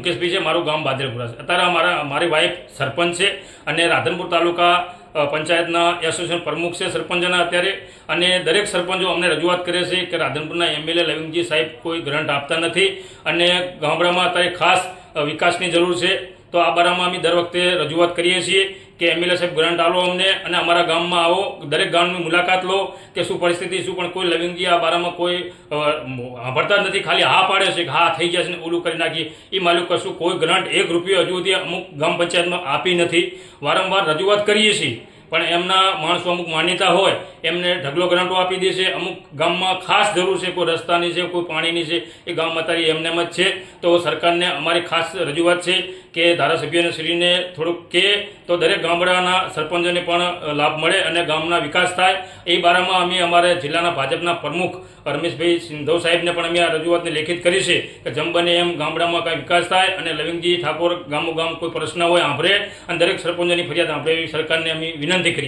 મુકેશભાઈ છે, મારું ગામ બાદરેપુરા છે. અત્યારે અમારા મારી વાઈફ સરપંચ છે અને રાધનપુર તાલુકા પંચાયતના એસોસિએશન પ્રમુખ છે સરપંચના અત્યારે. અને દરેક સરપંચો અમને રજૂઆત કરે છે કે રાધનપુરના એમએલએ લવિંગજી સાહેબ કોઈ ગ્રાન્ટ આપતા નથી અને ગામડામાં અત્યારે ખાસ વિકાસની જરૂર છે. તો આ બારામાં અમે દર વખતે રજૂઆત કરીએ છીએ કે એમએલએ સાહેબ ગ્રાન્ટ આલો અમને અને અમારા ગામમાં આવો, દરેક ગામની મુલાકાત લો કે શું પરિસ્થિતિ, શું પણ કોઈ લવિંગી આ બારામાં કોઈ ભરતા નથી, ખાલી હા પાડે છે કે હા થઈ જશે ને ઓલું કરી નાખીએ. એ માલુક કશું કોઈ ગ્રાન્ટ એક રૂપિયો હજુ સુધી અમુક ગામ પંચાયતમાં આપી નથી. વારંવાર રજૂઆત કરીએ છીએ. પણ એમના માણસો અમુક માન્યતા હોય એમને ઢગલો ગ્રાન્ટો આપી દે છે. અમુક ગામમાં ખાસ જરૂર છે, કોઈ રસ્તાની છે, કોઈ પાણીની છે, એ ગામમાં અત્યારે એમને એમ જ છે. તો સરકારને અમારી ખાસ રજૂઆત છે કે ધારાસભ્યોને શ્રીને થોડુંક કે તો દરેક ગામડાના સરપંચોને પણ લાભ મળે અને ગામના વિકાસ થાય. એ બારામાં અમે અમારે જિલ્લાના ભાજપના પ્રમુખ રમેશભાઈ સિંધવ સાહેબને પણ અમે આ રજૂઆતને લેખિત કરી છે કે જેમ બને એમ ગામડામાં કાંઈ વિકાસ થાય અને લવિંગજી ઠાકોર ગામો ગામ કોઈ પ્રશ્ન હોય સાંભળે અને દરેક સરપંચોની ફરિયાદ સાંભળે એવી સરકારને અમે વિનંતી કરી.